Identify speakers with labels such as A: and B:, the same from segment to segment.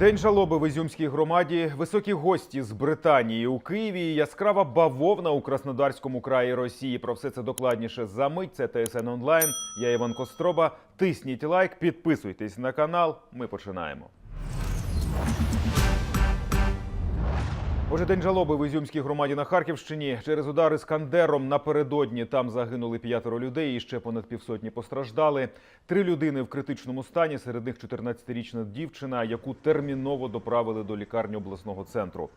A: День жалоби в Ізюмській громаді, високі гості з Британії у Києві, яскрава бавовна у Краснодарському краї Росії. Про все це докладніше за мить. Це ТСН онлайн. Я Іван Костроба. Тисніть лайк, підписуйтесь на канал. Ми починаємо. Отже, день жалоби в Ізюмській громаді на Харківщині. Через удари Скандером напередодні там загинули п'ятеро людей і ще понад півсотні постраждали. Три людини в критичному стані, серед них 14-річна дівчина, яку терміново доправили до лікарні обласного центру.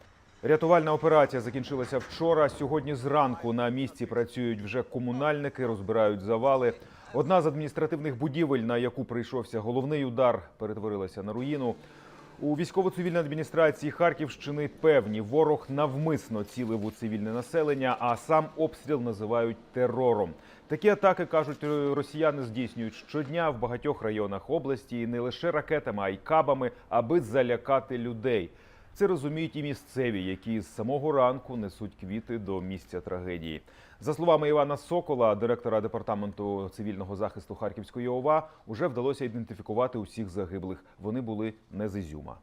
A: Рятувальна операція закінчилася вчора. Сьогодні зранку на місці працюють вже комунальники, розбирають завали. Одна з адміністративних будівель, на яку прийшовся головний удар, перетворилася на руїну. У військово-цивільній адміністрації Харківщини певні ворог навмисно цілив у цивільне населення, а сам обстріл називають терором. Такі атаки кажуть росіяни здійснюють щодня в багатьох районах області не лише ракетами, а й кабами, аби залякати людей. Це розуміють і місцеві, які з самого ранку несуть квіти до місця трагедії. За словами Івана Сокола, директора департаменту цивільного захисту Харківської ОВА, уже вдалося ідентифікувати усіх загиблих. Вони були не з Ізюма.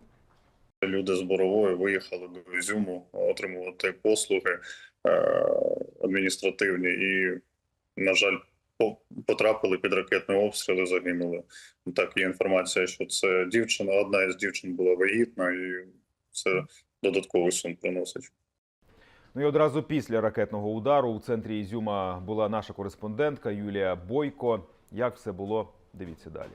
B: Люди з Борової виїхали до Ізюму отримувати послуги е, адміністративні і, на жаль, по- потрапили під ракетний обстріл і загинули. Так, є інформація, що це дівчина, одна із дівчин була вагітна, і це додатковий сум приносить.
A: Ну і одразу після ракетного удару у центрі Ізюма була наша кореспондентка Юлія Бойко. Як все було? Дивіться далі.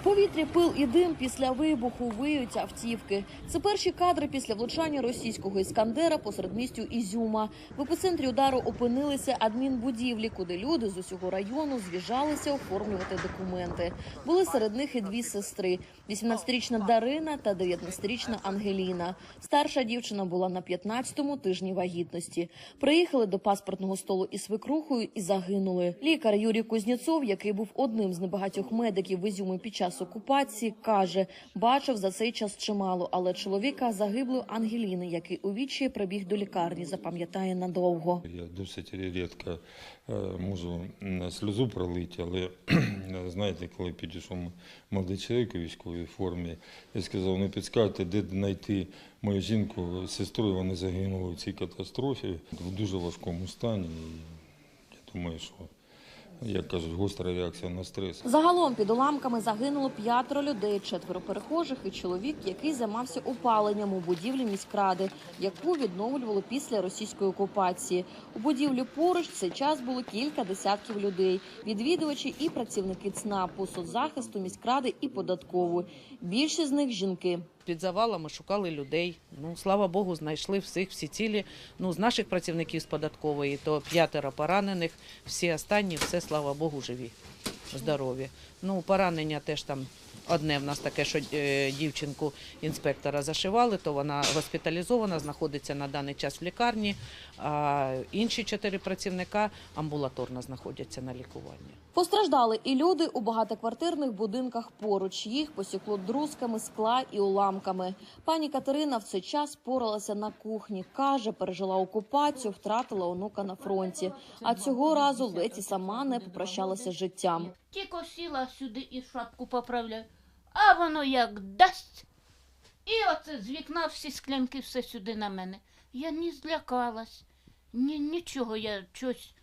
C: В повітрі пил і дим після вибуху виють автівки. Це перші кадри після влучання російського іскандера посеред містю Ізюма. В епіцентрі удару опинилися адмінбудівлі, куди люди з усього району з'їжджалися оформлювати документи. Були серед них і дві сестри: 18-річна Дарина та 19-річна Ангеліна. Старша дівчина була на 15-му тижні вагітності. Приїхали до паспортного столу із свекрухою і загинули. Лікар Юрій Кузнєцов, який був одним з небагатьох медиків в Ізюмі під час окупації, каже, бачив за цей час чимало, але чоловіка загиблої Ангеліни, який у відчаї прибіг до лікарні, запам'ятає надовго.
D: Я досить рідко е, можу сльозу пролити, але знаєте, коли підійшов молодий чоловік у військовій формі, я сказав, не підскажете, де знайти мою жінку, сестру, і вони загинули в цій катастрофі в дуже важкому стані. І я думаю, що, як кажуть, гостра реакція на стрес.
C: Загалом під уламками загинуло п'ятеро людей, четверо перехожих і чоловік, який займався опаленням у будівлі міськради, яку відновлювали після російської окупації. У будівлі поруч цей час було кілька десятків людей, відвідувачі і працівники ЦНАПу, соцзахисту міськради і податкової. Більшість з них жінки.
E: Під завалами шукали людей. Ну, слава Богу, знайшли всіх, всі цілі. Ну, з наших працівників з податкової, то п'ятеро поранених, всі останні, все, слава Богу, живі, здорові. Ну, поранення теж там одне в нас таке, що е, дівчинку інспектора зашивали, то вона госпіталізована, знаходиться на даний час в лікарні, а інші чотири працівника амбулаторно знаходяться на лікуванні.
C: Постраждали і люди у багатоквартирних будинках поруч. Їх посікло друзками скла і уламками. Пані Катерина в цей час поралася на кухні. каже, пережила окупацію, втратила онука на фронті. А цього разу ледь і сама не попрощалася з життям.
F: Тільки сіла сюди і шапку поправляю, а воно як дасть. І оце з вікна всі склянки все сюди на мене. Я не злякалась, ні, нічого я щось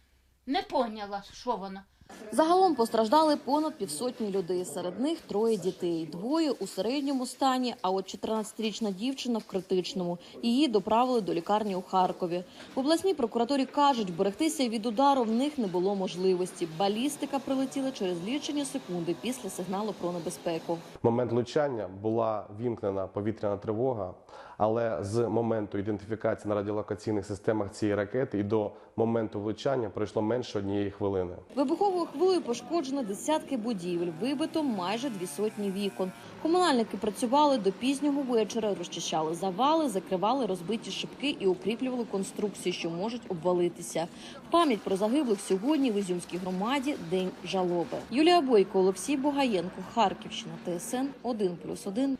F: не поняла, що воно.
C: Загалом постраждали понад півсотні людей. Серед них троє дітей. Двоє у середньому стані. А от 14-річна дівчина в критичному. Її доправили до лікарні у Харкові. В обласній прокуратурі кажуть, берегтися від удару в них не було можливості. Балістика прилетіла через лічені секунди після сигналу про небезпеку.
G: Момент влучання була вімкнена повітряна тривога, але з моменту ідентифікації на радіолокаційних системах цієї ракети і до моменту влучання пройшло менше однієї хвилини.
C: Вибуховою хвилею пошкоджено десятки будівель, вибито майже дві сотні вікон. Комунальники працювали до пізнього вечора, розчищали завали, закривали розбиті шибки і укріплювали конструкції, що можуть обвалитися. Пам'ять про загиблих сьогодні в Ізюмській громаді день жалоби. Юлія Бойко, Олексій Богаєнко, Харківщина, ТСН 1+,1.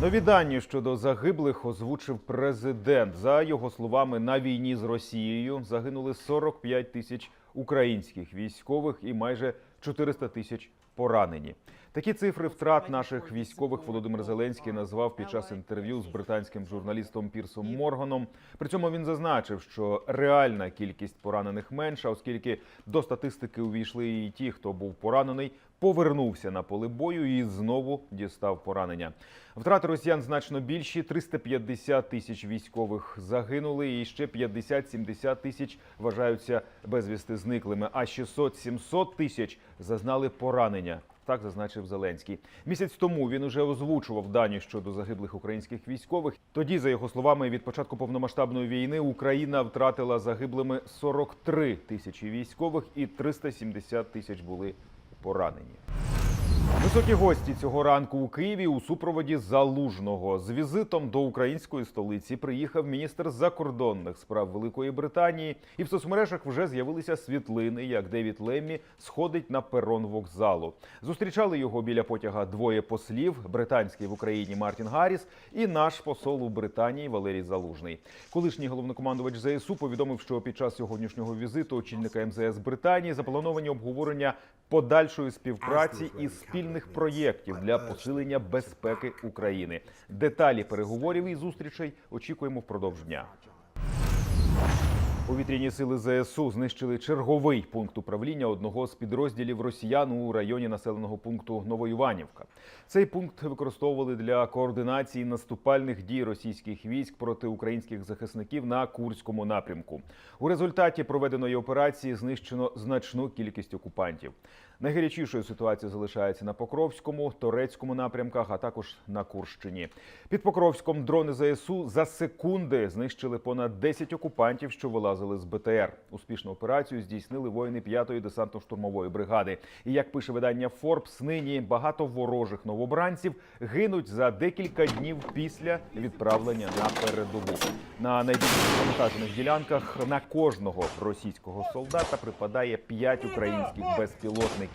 A: Нові дані щодо загиблих озвучив президент. За його словами, на війні з Росією загинули 45 тисяч українських військових і майже 400 тисяч поранені. Такі цифри втрат наших військових Володимир Зеленський назвав під час інтерв'ю з британським журналістом Пірсом Морганом. При цьому він зазначив, що реальна кількість поранених менша, оскільки до статистики увійшли і ті, хто був поранений, повернувся на поле бою і знову дістав поранення. Втрати росіян значно більші: 350 тисяч військових загинули, і ще 50-70 тисяч вважаються безвісти зниклими. А 600-700 тисяч зазнали поранення. Так зазначив Зеленський. Місяць тому він уже озвучував дані щодо загиблих українських військових. Тоді, за його словами, від початку повномасштабної війни Україна втратила загиблими 43 тисячі військових і 370 тисяч були поранені. Високі гості цього ранку у Києві у супроводі залужного з візитом до української столиці приїхав міністр закордонних справ Великої Британії, і в соцмережах вже з'явилися світлини, як Девід Леммі сходить на перон вокзалу. Зустрічали його біля потяга двоє послів: британський в Україні Мартін Гарріс і наш посол у Британії Валерій Залужний. Колишній головнокомандувач ЗСУ повідомив, що під час сьогоднішнього візиту очільника МЗС Британії заплановані обговорення подальшої співпраці і спільних проєктів для посилення безпеки України. Деталі переговорів і зустрічей очікуємо впродовж дня. Повітряні сили ЗСУ знищили черговий пункт управління одного з підрозділів росіян у районі населеного пункту Новоіванівка. Цей пункт використовували для координації наступальних дій російських військ проти українських захисників на Курському напрямку. У результаті проведеної операції знищено значну кількість окупантів. Найгарячішою ситуація залишається на Покровському, Торецькому напрямках, а також на Курщині. Під Покровськом дрони ЗСУ за секунди знищили понад 10 окупантів, що вилазили з БТР. Успішну операцію здійснили воїни 5-ї десантно-штурмової бригади. І як пише видання Форбс, нині багато ворожих новобранців гинуть за декілька днів після відправлення на передову. На найбільш завантажених ділянках на кожного російського солдата припадає 5 українських безпілотників.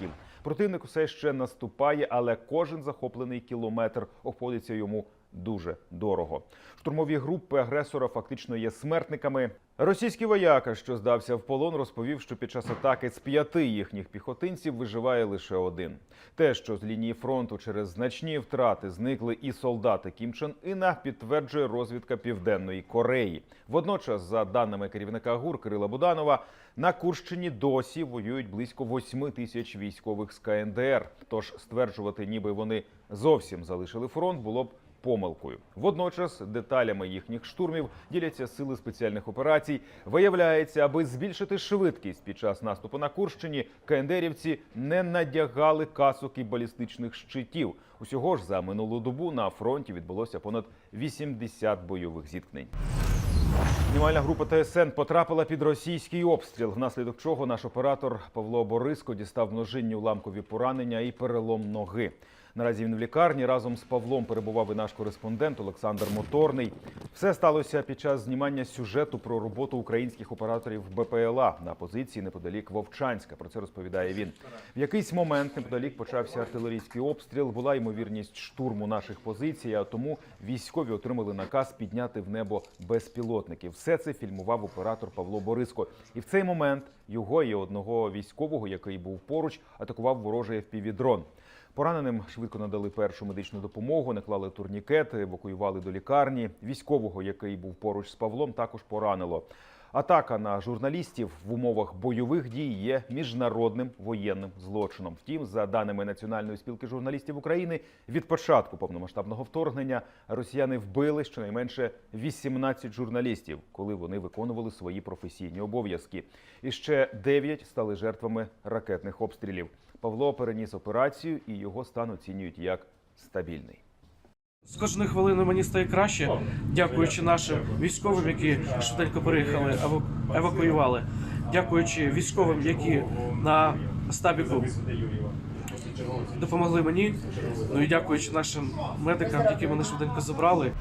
A: Противник усе ще наступає, але кожен захоплений кілометр обходиться йому дуже дорого. Штурмові групи агресора фактично є смертниками. Російський вояка, що здався в полон, розповів, що під час атаки з п'яти їхніх піхотинців виживає лише один. Те, що з лінії фронту через значні втрати зникли і солдати Кім Чен Іна, підтверджує розвідка Південної Кореї. Водночас, за даними керівника ГУР Кирила Буданова, на Курщині досі воюють близько 8 тисяч військових з КНДР. Тож стверджувати, ніби вони зовсім залишили фронт, було б помилкою. Водночас деталями їхніх штурмів діляться сили спеціальних операцій. Виявляється, аби збільшити швидкість під час наступу на Курщині, КНДРівці не надягали касок і балістичних щитів. Усього ж за минулу добу на фронті відбулося понад 80 бойових зіткнень. Знімальна група ТСН потрапила під російський обстріл, внаслідок чого наш оператор Павло Бориско дістав множинні уламкові поранення і перелом ноги. Наразі він в лікарні разом з Павлом перебував і наш кореспондент Олександр Моторний. Все сталося під час знімання сюжету про роботу українських операторів БПЛА на позиції неподалік Вовчанська. Про це розповідає він. В якийсь момент неподалік почався артилерійський обстріл. Була ймовірність штурму наших позицій. А тому військові отримали наказ підняти в небо безпілотники. Все це фільмував оператор Павло Бориско. І в цей момент його і одного військового, який був поруч, атакував ворожий FPV-дрон. Пораненим швидко надали першу медичну допомогу, наклали турнікети, евакуювали до лікарні. Військового, який був поруч з Павлом, також поранило. Атака на журналістів в умовах бойових дій є міжнародним воєнним злочином. Втім, за даними Національної спілки журналістів України, від початку повномасштабного вторгнення росіяни вбили щонайменше 18 журналістів, коли вони виконували свої професійні обов'язки. І ще 9 стали жертвами ракетних обстрілів. Павло переніс операцію, і його стан оцінюють як стабільний.
H: З кожної хвилини мені стає краще, дякуючи нашим військовим, які швиденько переїхали, евакуювали, дякуючи військовим, які на стабіку допомогли мені. Ну і дякуючи нашим медикам, які мене швиденько забрали.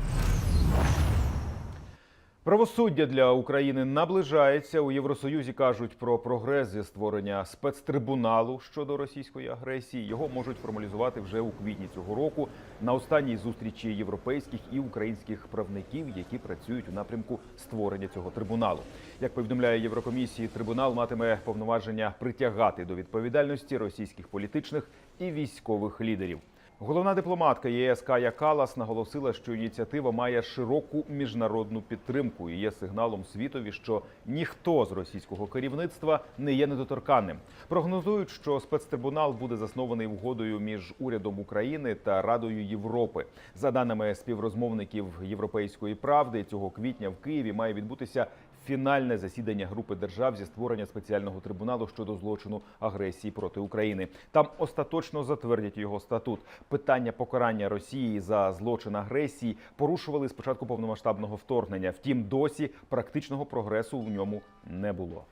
A: Правосуддя для України наближається. У Євросоюзі кажуть про прогрес зі створення спецтрибуналу щодо російської агресії. Його можуть формалізувати вже у квітні цього року на останній зустрічі європейських і українських правників, які працюють у напрямку створення цього трибуналу. Як повідомляє Єврокомісії, трибунал матиме повноваження притягати до відповідальності російських політичних і військових лідерів. Головна дипломатка ЄС Кая Калас наголосила, що ініціатива має широку міжнародну підтримку і є сигналом світові, що ніхто з російського керівництва не є недоторканним. Прогнозують, що спецтрибунал буде заснований угодою між урядом України та Радою Європи. За даними співрозмовників Європейської правди, цього квітня в Києві має відбутися фінальне засідання групи держав зі створення спеціального трибуналу щодо злочину агресії проти України. Там остаточно затвердять його статут. Питання покарання Росії за злочин агресії порушували з початку повномасштабного вторгнення. Втім, досі практичного прогресу в ньому не було.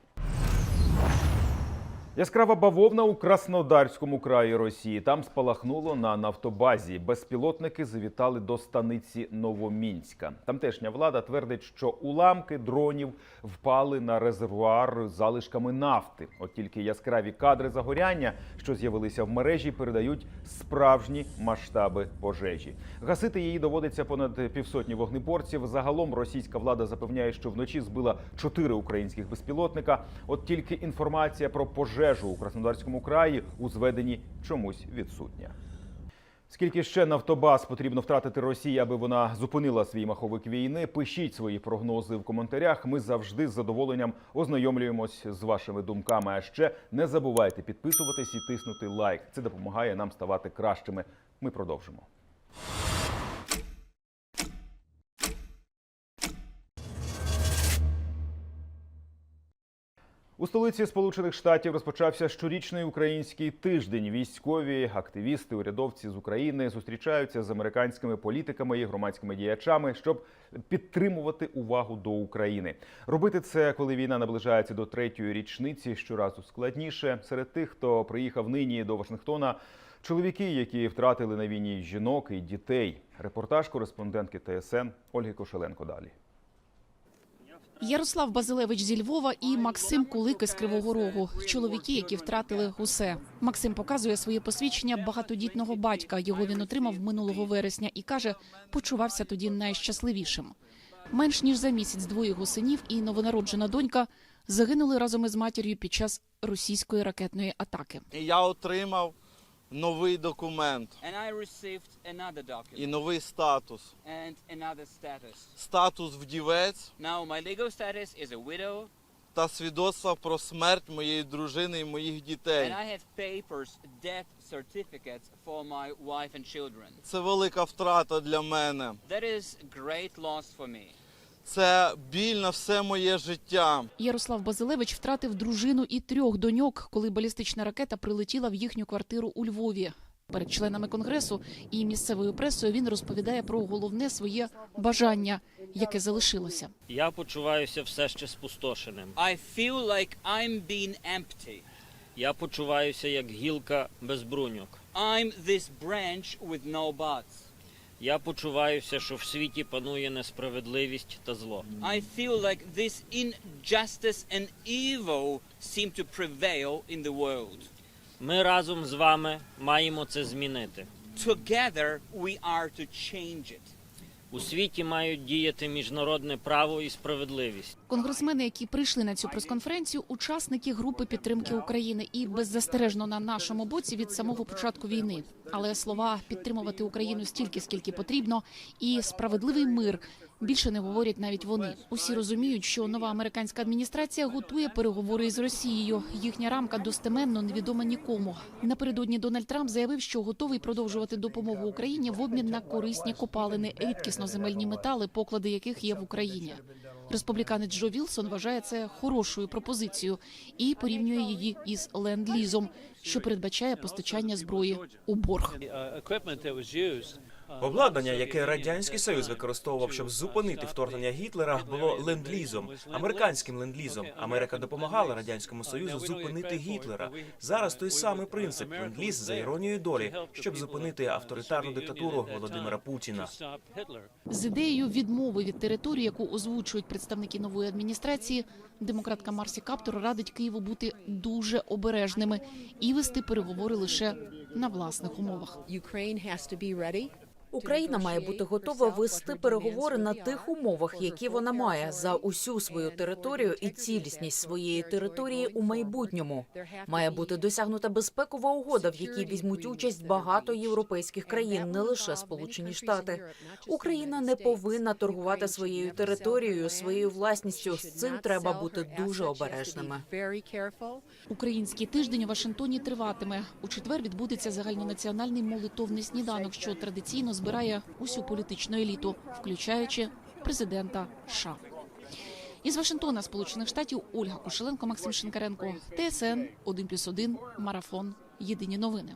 A: Яскрава бавовна у Краснодарському краї Росії. Там спалахнуло на нафтобазі. Безпілотники завітали до станиці Новомінська. Тамтешня влада твердить, що уламки дронів впали на резервуар з залишками нафти. От тільки яскраві кадри загоряння, що з'явилися в мережі, передають справжні масштаби пожежі. Гасити її доводиться понад півсотні вогнеборців. Загалом російська влада запевняє, що вночі збила чотири українських безпілотника. От тільки інформація про пожежу у Краснодарському краї у зведенні чомусь відсутня. Скільки ще нафтобаз потрібно втратити Росії, аби вона зупинила свій маховик війни? Пишіть свої прогнози в коментарях. Ми завжди з задоволенням ознайомлюємось з вашими думками. А ще не забувайте підписуватись і тиснути лайк. Це допомагає нам ставати кращими. Ми продовжимо. У столиці Сполучених Штатів розпочався щорічний український тиждень. Військові, активісти, урядовці з України зустрічаються з американськими політиками і громадськими діячами, щоб підтримувати увагу до України. Робити це, коли війна наближається до третьої річниці, щоразу складніше. Серед тих, хто приїхав нині до Вашингтона, чоловіки, які втратили на війні жінок і дітей. Репортаж кореспондентки ТСН Ольги Кошеленко. Далі.
I: Ярослав Базилевич зі Львова і Максим Кулик із Кривого Рогу. Чоловіки, які втратили усе. Максим показує своє посвідчення багатодітного батька. Його він отримав минулого вересня і каже, почувався тоді найщасливішим. Менш ніж за місяць двоє його синів і новонароджена донька загинули разом із матір'ю під час російської ракетної атаки.
J: Я отримав новий документ
K: And I received another document
J: і новий статус.
K: and another status.
J: Статус вдівець
K: Now my legal status is a widow
J: та свідоцтво про смерть моєї дружини і моїх дітей.
K: and I have papers, death certificates for my wife and children.
J: Це велика втрата для мене.
K: That is great loss for me.
J: Це біль на все моє життя.
I: Ярослав Базилевич втратив дружину і трьох доньок, коли балістична ракета прилетіла в їхню квартиру у Львові. Перед членами конгресу і місцевою пресою він розповідає про головне своє бажання, яке залишилося.
L: Я почуваюся все ще спустошеним.
K: I feel like I'm being empty.
L: Я почуваюся як гілка без бруньок.
K: I'm this branch with no buds.
L: Я почуваюся, що в світі панує несправедливість та зло.
K: I feel like this injustice and evil seem to prevail in the world.
L: Ми разом з вами маємо це змінити.
K: Together we are to change it.
L: У світі мають діяти міжнародне право і справедливість.
I: Конгресмени, які прийшли на цю прес-конференцію, учасники групи підтримки України і беззастережно на нашому боці від самого початку війни. Але слова підтримувати Україну стільки, скільки потрібно, і справедливий мир більше не говорять навіть вони. Усі розуміють, що нова американська адміністрація готує переговори із Росією. Їхня рамка достеменно невідома нікому. Напередодні Дональд Трамп заявив, що готовий продовжувати допомогу Україні в обмін на корисні копалини, рідкісноземельні метали, поклади яких є в Україні. Республіканець Джо Вілсон вважає це хорошою пропозицією і порівнює її із ленд-лізом, що передбачає постачання зброї у борг.
M: Обладнання, яке радянський союз використовував, щоб зупинити вторгнення Гітлера, було ленд-лізом, американським ленд-лізом. Америка допомагала радянському союзу зупинити Гітлера. Зараз той самий принцип ленд-ліз за іронією долі, щоб зупинити авторитарну диктатуру Володимира Путіна.
I: З ідеєю відмови від території, яку озвучують представники нової адміністрації, демократка Марсі Каптор радить Києву бути дуже обережними і вести переговори лише на власних умовах.
N: Україна має бути готова вести переговори на тих умовах, які вона має за усю свою територію і цілісність своєї території у майбутньому. Має бути досягнута безпекова угода, в якій візьмуть участь багато європейських країн, не лише Сполучені Штати. Україна не повинна торгувати своєю територією, своєю власністю. З цим треба бути дуже обережними.
I: Український тиждень у Вашингтоні триватиме. У четвер відбудеться загальнонаціональний молитовний сніданок, що традиційно збирає усю політичну еліту, включаючи президента США. Із Вашингтона, Сполучених Штатів, Ольга Кошеленко, Максим Шинкаренко, ТСН 1+,1, Марафон. Єдині новини.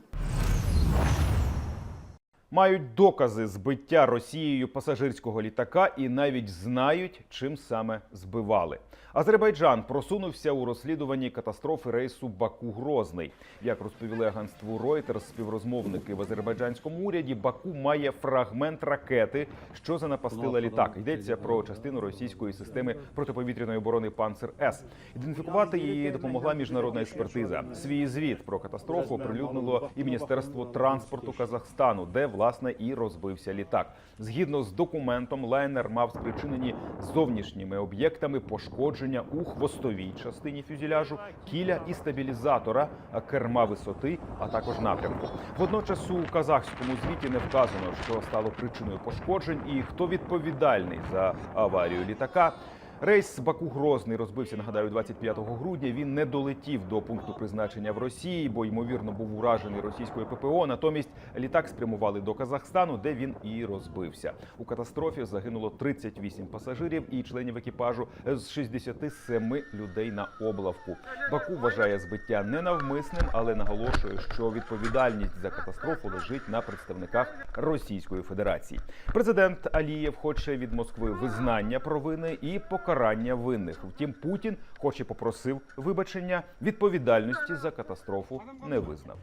A: Мають докази збиття Росією пасажирського літака і навіть знають, чим саме збивали. Азербайджан просунувся у розслідуванні катастрофи рейсу Баку Грозний. Як розповіли агентству Reuters співрозмовники в азербайджанському уряді, Баку має фрагмент ракети, що занапастила літак. Йдеться про частину російської системи протиповітряної оборони Панцер С. Ідентифікувати її допомогла міжнародна експертиза. Свій звіт про катастрофу оприлюднило і міністерство транспорту Казахстану, де власне і розбився літак. Згідно з документом, лайнер мав спричинені зовнішніми об'єктами пошкодження у хвостовій частині фюзеляжу, кіля і стабілізатора, керма висоти, а також напрямку. Водночас у казахському звіті не вказано, що стало причиною пошкоджень і хто відповідальний за аварію літака. Рейс Баку Грозний розбився. Нагадаю, 25 грудня. Він не долетів до пункту призначення в Росії, бо ймовірно був уражений російською ППО. Натомість літак спрямували до Казахстану, де він і розбився. У катастрофі загинуло 38 пасажирів і членів екіпажу з 67 людей на облавку. Баку вважає збиття ненавмисним, але наголошує, що відповідальність за катастрофу лежить на представниках Російської Федерації. Президент Алієв хоче від Москви визнання провини і покарання винних. Втім, Путін, хоч і попросив вибачення, відповідальності за катастрофу не визнав.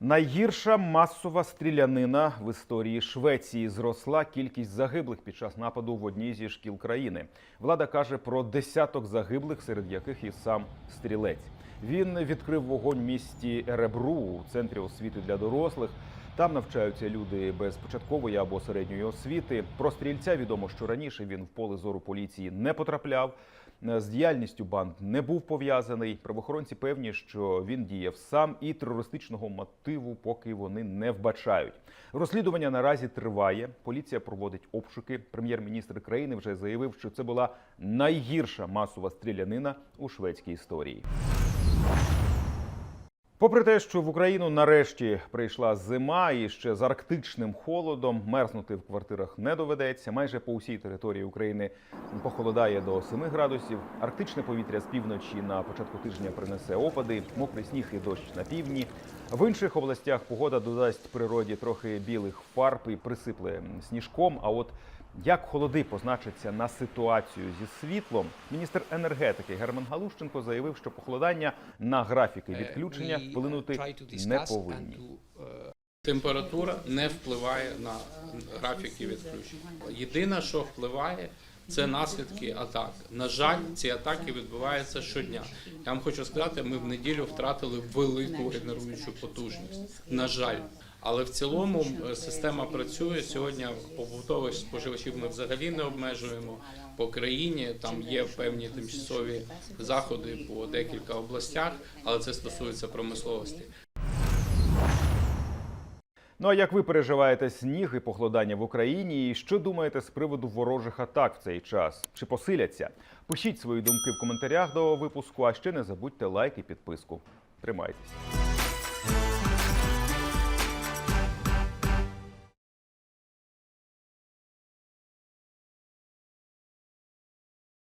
A: Найгірша масова стрілянина в історії Швеції зросла кількість загиблих під час нападу в одній зі шкіл країни. Влада каже про десяток загиблих, серед яких і сам стрілець. Він відкрив вогонь в місті Еребру у центрі освіти для дорослих. Там навчаються люди без початкової або середньої освіти. Про стрільця відомо, що раніше він в поле зору поліції не потрапляв. З діяльністю банд не був пов'язаний. Правоохоронці певні, що він діяв сам і терористичного мотиву, поки вони не вбачають. Розслідування наразі триває. Поліція проводить обшуки. Прем'єр-міністр країни вже заявив, що це була найгірша масова стрілянина у шведській історії. Попри те, що в Україну нарешті прийшла зима і ще з арктичним холодом, мерзнути в квартирах не доведеться. Майже по усій території України похолодає до 7 градусів. Арктичне повітря з півночі на початку тижня принесе опади, мокрий сніг і дощ на півдні. В інших областях погода додасть природі трохи білих фарб і присипле сніжком. А от як холоди позначаться на ситуацію зі світлом, міністр енергетики Герман Галущенко заявив, що похолодання на графіки відключення вплинути не повинні.
O: Температура не впливає на графіки відключення. Єдине, що впливає, це наслідки атак. На жаль, ці атаки відбуваються щодня. Я вам хочу сказати, ми в неділю втратили велику генеруючу потужність. На жаль. Але в цілому е, система працює сьогодні. Побутових споживачів ми взагалі не обмежуємо по країні. Там є певні тимчасові заходи по декілька областях, але це стосується промисловості.
A: Ну а як ви переживаєте сніг і похолодання в Україні? І що думаєте з приводу ворожих атак в цей час? Чи посиляться? Пишіть свої думки в коментарях до випуску. А ще не забудьте лайк і підписку. Тримайтесь.